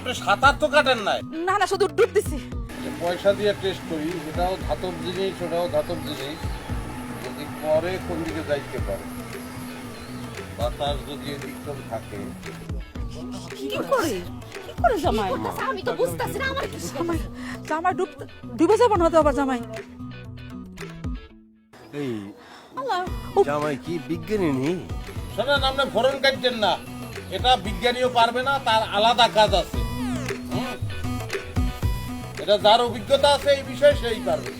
আপনি সাঁতার তো কাটেন নাই। না না শুধু ডুব দিছি। পয়সা দিয়ে টেস্ট করি এটাও ধাতব জিনিস ওটাও ধাতব জিনিস। যদি পরে কোন দিকে যাইতে পারে? বাতাস যদি থাকে। কি করে? কি করে জামাই? আমি তো বুঝতেছি না আমার জামাই জামাই ডুব ডুবে যাব না তো আবার জামাই? এই জামাই কি বিজ্ঞানী নেই শোনেন আপনি ফোরন কাটছেন না। এটা বিজ্ঞানীও পারবে না তার আলাদা কাজ আছে? এটা যার অভিজ্ঞতা আছে এই বিষয়ে সেই পারবে।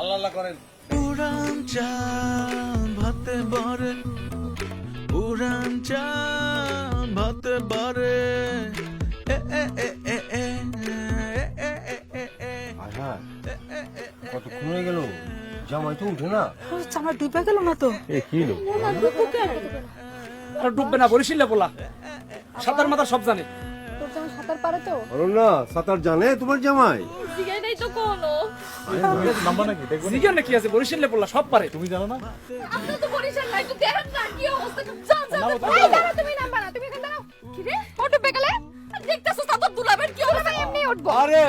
আল্লাহ করেন। উড়ান চা ভাতে বরে। উড়ান চা ভাতে বরে। গেল? জামাই তো উঠে না। জামা ডুবে গেল না তো? আর ডুববে না বরিশিল্লা বলা সাঁতার মাথা সব জানে। পারে তো। বলো না সাঁতার জানে তোমার জামাই? জিগাই নাই তো কোনো। জিজ্ঞান না কি আছে? বরিশিলে বললা সব পারে। তুমি জানো না? আপনি তো বরিশাল নাই তো দেখেন না কি অবস্থা। যা যা এই দাঁড়া তুমি নামবা না তুমি এখানে দাঁড়াও। কি রে ও ডুবে দেখতেছো সাঁতার দুলাবেন কি অবস্থা? এমনি উঠবো। আরে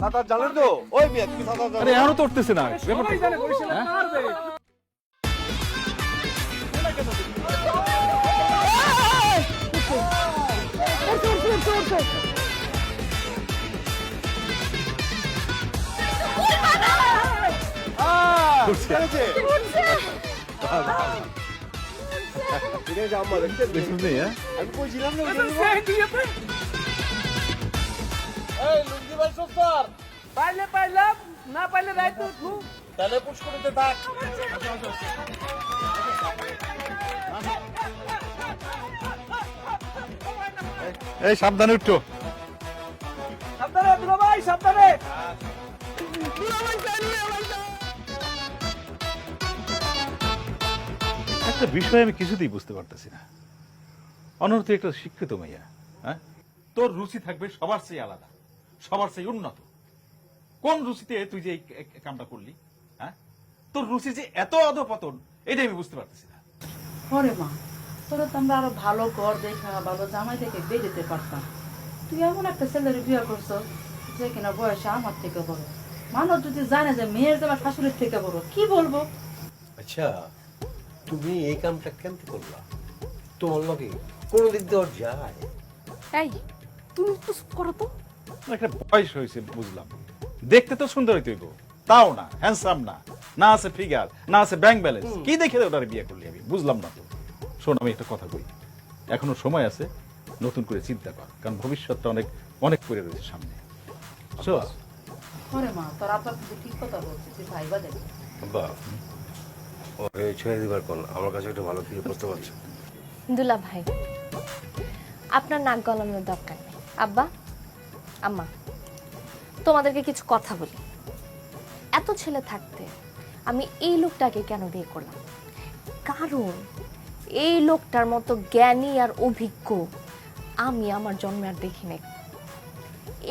সাঁতার জানে তো? ওই মেয়ে তুমি সাঁতার জানো। এখনও তো উঠতেছে না। সবাই জানে বরিশিলে পারবে Yine yanmadı. Resim ne ya? Abi koyacağım ne? Nasıl sevdi yapın? Hey Lungi Bey Softar. Parle parle. না পারলে রাইট নোট নু তাহলে পুশ করতে থাক এই সাবধানে উঠো সাবধানে দুলাভাই সাবধানে দুলাভাই সাবধানে একটা বিষয় আমি কিছুতেই বুঝতে পারতেছি না। অনর তুই একটা শিক্ষিত মেয়া হ্যাঁ? তোর রুচি থাকবে সবার চেয়ে আলাদা সবার চেয়ে উন্নত। কোন রুচিতে তুই যে এই কামটা করলি হ্যাঁ? তোর রুচি যে এত অধপতন এটাই আমি বুঝতে পারতেছি না। ওরে মা তোরা তো আমরা আরও ভালো ঘর দেখা ভালো জামাই দেখে বেরোতে পারতাম। তুই এমন একটা ছেলের বিয়ে করছ যে কিনা বয়সে আমার থেকে বড়। মানুষ যদি জানে যে মেয়ের জামা শাশুড়ির থেকে বড় কি বলব? আচ্ছা তুমি এই কামটা কেন করলা? তোমার লগে কোন দিক দিয়ে ওর যায়। এই তুমি তো করো তো। একটা বয়স হয়েছে বুঝলাম। দেখতে তো সুন্দরই তুই গো। তাও না হ্যান্ডসাম না। না আছে ফিগার না আছে ব্যাংক ব্যালেন্স কি দেখে ওটার বিয়ে করলি আমি? বুঝলাম না তো। শোন আমি একটা কথা বলি এখনও সময় আছে নতুন করে চিন্তা কর কারণ ভবিষ্যৎটা অনেক অনেক করে রয়েছে সামনে। বুঝছ? ওরে মা তোর আব্বা ঠিক কথা বলছে তুই ভাইবা দেখ বাবা ছেড়ে দিবার কোন আমার কাছে ভালো আছে দুলা ভাই, আপনার নাক গলানোর দরকার নেই। আব্বা, আম্মা, তোমাদেরকে কিছু কথা বলি। এত ছেলে থাকতে আমি এই লোকটাকে কেন বিয়ে করলাম? কারণ এই লোকটার মতো জ্ঞানী আর অভিজ্ঞ আমি আমার জন্মে আর দেখি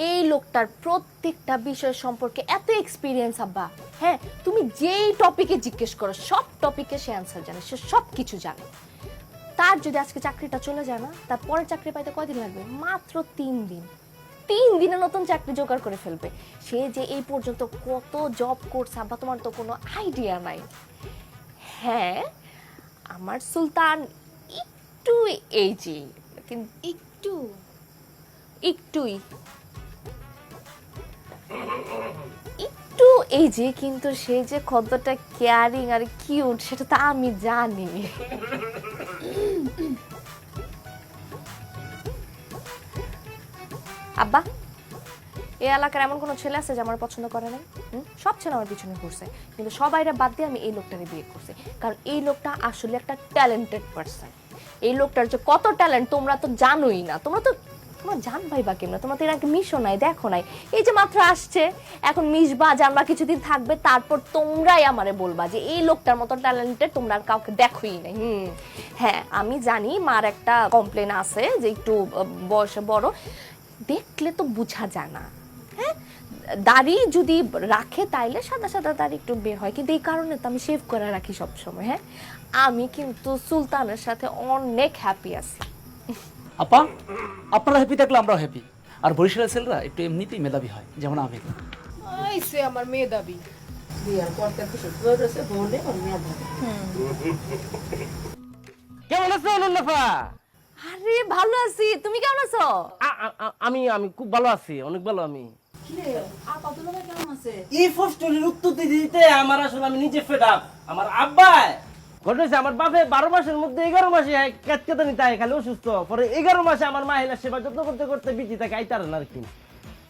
এই লোকটার প্রত্যেকটা বিষয় সম্পর্কে এত এক্সপিরিয়েন্স আব্বা। হ্যাঁ তুমি যেই টপিকে জিজ্ঞেস করো সব টপিকে সে অ্যান্সার জানে সে সব কিছু জানে। তার যদি আজকে চাকরিটা চলে যায় না তার পরে চাকরি পাইতে কয়দিন লাগবে? মাত্র তিন দিন। তিন দিনে নতুন চাকরি জোগাড় করে ফেলবে। সে যে এই পর্যন্ত কত জব করছে বা তোমার তো কোনো আইডিয়া নাই। হ্যাঁ আমার সুলতান একটু এই যে কিন্তু একটু? একটুই। একটু এই যে কিন্তু সে যে কেয়ারিং আর কিউট সেটা তো আমি জানি। আব্বা, এই এলাকার এমন কোনো ছেলে আছে যে আমার পছন্দ করে নাই? সব ছেলে আমার পিছনে ঘুরছে, কিন্তু সবাইরা বাদ দিয়ে আমি এই লোকটাকে বিয়ে করছি। কারণ এই লোকটা আসলে একটা ট্যালেন্টেড পার্সন এই লোকটার যে কত ট্যালেন্ট তোমরা তো জানোই না, তোমরা তো তোমরা জানবাই বা কেমন? তোমরা তো এর আগে মিশো নাই, দেখো নাই। এই যে মাত্র আসছে, এখন মিশবা জানবা কিছুদিন থাকবে, তারপর তোমরাই আমারে বলবা যে এই লোকটার মতো ট্যালেন্টেড তোমরা আর কাউকে দেখোই নাই। হুম। হ্যাঁ আমি জানি মার একটা কমপ্লেন আছে যে একটু বয়সে বড়। দেখলে তো বোঝা যায় না। হ্যাঁ? দাড়ি যদি রাখে তাইলে সাদা সাদা দাড়ি একটু বের হয়, কিন্তু এই কারণে তো আমি শেভ করে রাখি সবসময় হ্যাঁ? আমি কিন্তু সুলতানের সাথে অনেক হ্যাপি আছি। আপা আপনারা হ্যাপি থাকলে আমরাও হ্যাপি আর বরিশালের ছেলেরা একটু এমনিতেই মেধাবী হয় যেমন আমি। আইসে আমার মেয়ে দাবি কেমন আছো অনন্যফা আরে ভালো আছি। তুমি কেমন আছো? আমি আমি খুব ভালো আছি অনেক ভালো আমি। এই প্রশ্নের উত্তর দিতে দিতে আমার আসলে আমি নিজে ফেড আপ আমার আব্বা ঘটেছে আমার বাপে বারো মাসের মধ্যে এগারো মাসে হয় খালি অসুস্থ। পরে এগারো মাসে আমার মাহিলা সেবা যত্ন করতে করতে বিচি থাকে আইতার না আর কি।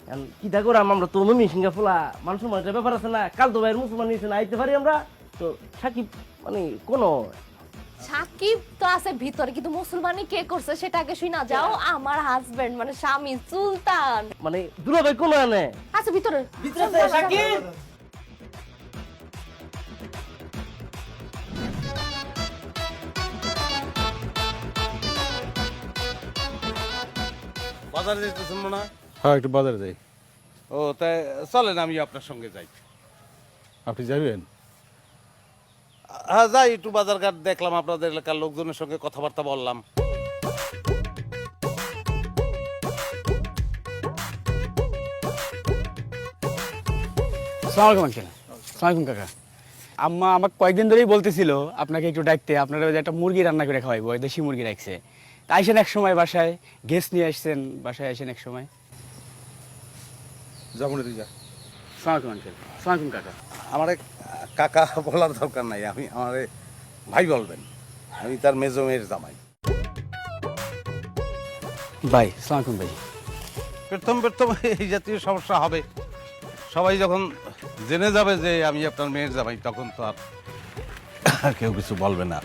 এখন কি তা করাম আমরা তো মমি ফুলা মানুষ একটা ব্যাপার আছে না কাল তো ভাইয়ের মুসলমান নিয়েছে না আইতে পারি আমরা? তো সাকিব মানে কোনো সাকিব তো আছে ভিতরে কিন্তু মুসলমানি কে করছে সেটা আগে শুই না যাও আমার হাজবেন্ড মানে স্বামী সুলতান। মানে দুলা ভাই কোনো এনে আছে ভিতরে। ভিতরে সাকিব! বাজারে যেতেছেন মনে হয়? হ্যাঁ একটু বাজারে যাই। ও তাই চলেন আমি আপনার সঙ্গে যাই। আপনি যাবেন হ্যাঁ যাই একটু বাজার ঘাট দেখলাম আপনাদের এলাকার লোকজনের সঙ্গে কথাবার্তা বললাম। সালামালাইকুম আঙ্কেল। সালামালাইকুম কাকা। আম্মা আমাকে কয়েকদিন ধরেই বলতেছিল আপনাকে একটু ডাকতে আপনারা ওই যে একটা মুরগি রান্না করে খাওয়াইবো দেশি মুরগি রাখছে। আইসেন এক সময় বাসায় গেস্ট নিয়ে আসছেন বাসায় আসেন এক সময়। যাব তুই যা। সালামালাইকুম আঙ্কেল সালামালাইকুম কাকা আমার কাকা বলার দরকার নাই আমি আমার ভাই বলবেন আমি তার মেজো মেয়ের জামাই। ভাই সালামালাইকুম ভাই প্রথম প্রথম এই জাতীয় সমস্যা হবে। সবাই যখন জেনে যাবে যে আমি আপনার মেয়ের জামাই তখন তো আর কেউ কিছু বলবে না।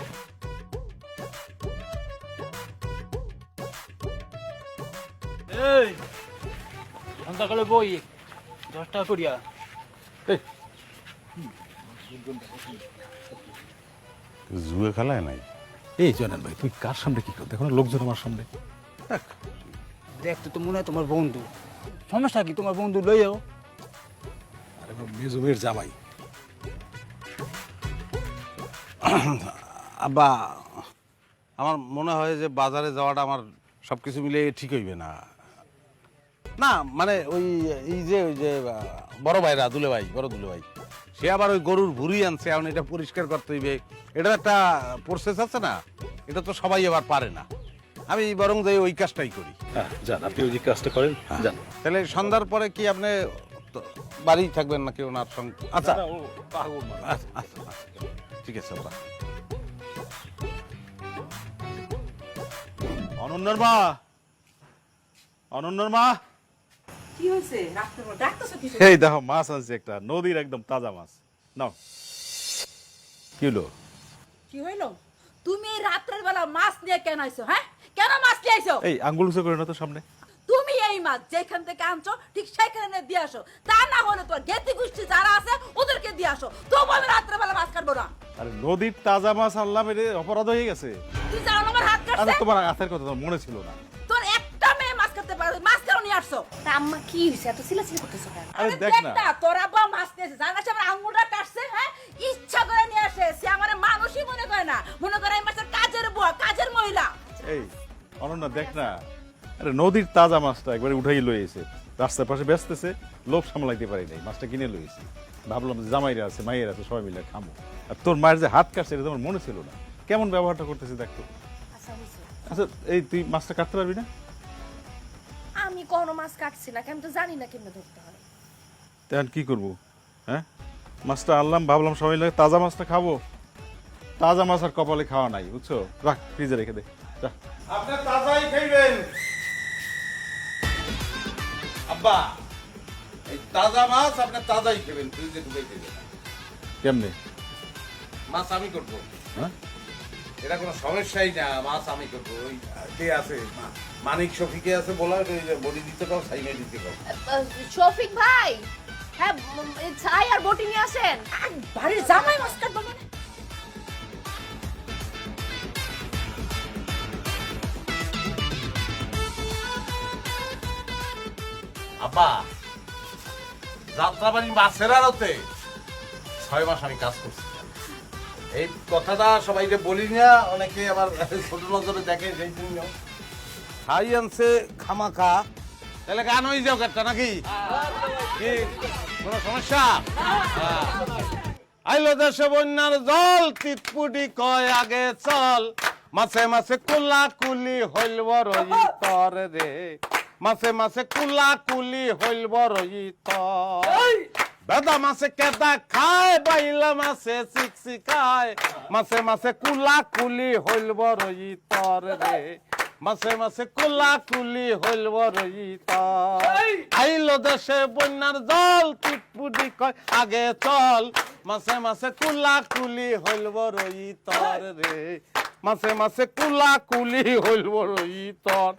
এই সকালে বই দশ টাকা করিয়া জুয়ে খেলায় নাই? এই জনেন ভাই তুই কার সামনে কি কর? দেখো না লোকজন আমার সামনে। দেখতে তো মনে হয় তোমার বন্ধু। সমস্যা কি? তোমার বন্ধু লইও আরে মেজুমের জামাই। আব্বা আমার মনে হয় যে বাজারে যাওয়াটা আমার সব কিছু মিলে ঠিক হইবে না। না মানে ওই এই যে ওই যে বড় ভাইরা দুলে ভাই বড় দুলে ভাই। সে আবার ওই গরুর ভুড়ি আনছে এখন এটা পরিষ্কার করতে হইবে। এটা একটা প্রসেস আছে না এটা তো সবাই আবার পারে না। আমি বরং যাই ওই কাজটাই করি। হ্যাঁ যান আপনি ওই যে কাজটা করেন যান। তাহলে সন্ধ্যার পরে কি আপনি তো বাড়ি থাকবেন নাকি ওনার সঙ্গে? আচ্ছা। আচ্ছা, আচ্ছা, আচ্ছা। ঠিক আছে অনন্যার মা! অনন্যার মা! কি হয়েছে? রাখতে কি এই দেখো মাছ আছে একটা নদীর একদম তাজা মাছ। নাও। কি হলো? কি হইল? তুমি এই বেলা মাছ নিয়ে কেন আইছো হ্যাঁ? কেন মাছ নিয়ে আইছো? এই আঙ্গুল উঁচু করে না তো সামনে। তুমি এই মাছ যেখান থেকে আনছো ঠিক সেখানে দিয়ে আসো। তা না হলে তোর গেতি যারা আছে ওদেরকে দিয়ে আসো। তবু আমি রাত্রে বেলা মাছ কাটবো না। আরে নদীর তাজা মাছ আনলাম এটা অপরাধ হয়ে গেছে। তুই জানো আমার হাত আরে কাটছে তোমার হাতের কথা তো মনে ছিল না। কেন তা আম্মা কি হয়েছে এত সিলাসিলি করতেছো কেন? আরে আরে দেখ না। তোর আব্বা মাছ নিয়েছে জানা আছে আমার আঙ্গুলটা কাটছে হ্যাঁ ইচ্ছা করে নিয়ে আসে সে আমার মানুষই মনে করে না। মনে করে এই মাছের কাজের বুয়া কাজের মহিলা। এই অনন্যা দেখ না। আরে নদীর তাজা মাছটা একবারে উঠাই লইয়েছে রাস্তার পাশে ব্যস্তেছে লোভ সামলাইতে পারি নাই মাছটা কিনে লইয়েছি ভাবলাম যে জামাইরা আছে মাইয়ের আছে সবাই মিলে খামো। আর তোর মায়ের যে হাত কাটছে এটা তোমার মনে ছিল না। কেমন ব্যবহারটা করতেছে দেখতো আচ্ছা এই তুই মাছটা কাটতে পারবি না? আমি কোনো মাছ কাটছি না আমি তো জানি না কেমনে ধরতে হয়। তখন কি করব? হ্যাঁ? মাছটা আনলাম ভাবলাম সবাই মিলে তাজা মাছটা খাব। তাজা মাছ আর কপালে খাওয়া নাই বুঝছ? রাখ ফ্রিজে রেখে দে। যা। আপনি তাজাই খাইবেন। আব্বা এই তাজা মাছ আপনি তাজাই খাবেন ফ্রিজে ঢুকাই দেবেন কেমনে? মাছ আমি করব। হ্যাঁ? এটা কোনো সমস্যাই না মাছ আমি করব ওই কে আছে? মানিক শফিকে আছে বলা? ওই যে বডি দিতে পারো সাইমে দিতে পারো শফিক ভাই! হ্যাঁ ছাই আর বটি নিয়ে আসেন। বাড়ির জামাই মাছ কাটবো মানে? আব্বা যাত্রাবাড়ি মাছের আড়তে ছয় মাস আমি কাজ করছি। এই কথাটা সবাইকে বলি না, অনেকে আবার ছোট নজরে দেখে সেই জন্য। ছাই আনছে খামাখা। তাহলে গান হয়ে যাও একটা নাকি? কি, কোনো সমস্যা? হ্যাঁ। আইলো দেশে বন্যার জল, তিতপুটি কয় আগে চল। মাসে মাসে কুলা কুলি হইল বড়ই তর রে। মাসে মাসে কুলা কুলি হইল বড়ই তর। বেদা মাসে কেদা খায় বাইলা মাসে চিকসি খায় মাসে মাসে কুলা কুলি হইল বড়ই তর রে। মাসে মাসে কুলা কুলি হইল বড়ই তর। আইলো দেশে বন্যার জল টিপুটি কয় আগে চল। মাসে মাসে কুলা কুলি হইল বড়ই তর রে। মাসে মাসে কুলা কুলি হইল বড়ই তর।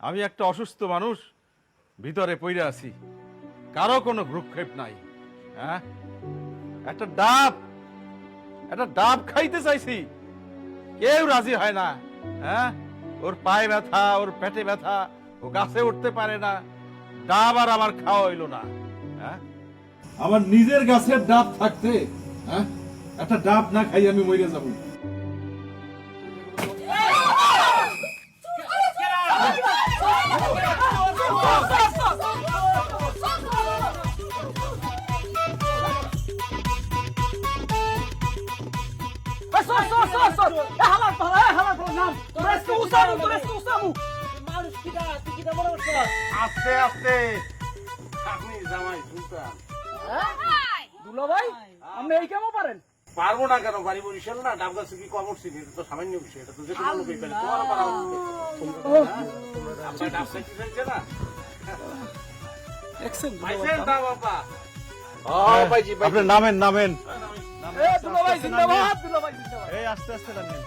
আমি একটা অসুস্থ মানুষ, ভিতরে পড়ে আছি। কারও কোনো ভ্রুক্ষেপ নাই হ্যাঁ? একটা ডাব একটা ডাব খাইতে চাইছি। কেউ রাজি হয় না হ্যাঁ? ওর পায়ে ব্যথা, ওর পেটে ব্যথা, ও গাছে উঠতে পারে না, ডাব আর আমার খাওয়া হইল না হ্যাঁ? আমার নিজের গাছের ডাব থাকতে হ্যাঁ? একটা ডাব না খাই আমি মরে যাব। আস্তে আস্তে আমি জামাই সুলতান। দুলা ভাই আপনি এই কেমন পারেন? পারব না কেন? বাড়ি বরিশাল না ডাব গাছে কি কম উঠছি এটা তো সামান্য বিষয় এটা তো যে কোনো লোকই পারে তোমার পারা আপনার ডাব খাইতে চাইছে না। পাইছেন ডাব আপা আপনি নামেন নামেন। দুলা ভাই জিন্দাবাদ দুলা ভাই জিন্দাবাদ। এই আস্তে আস্তে নামেন।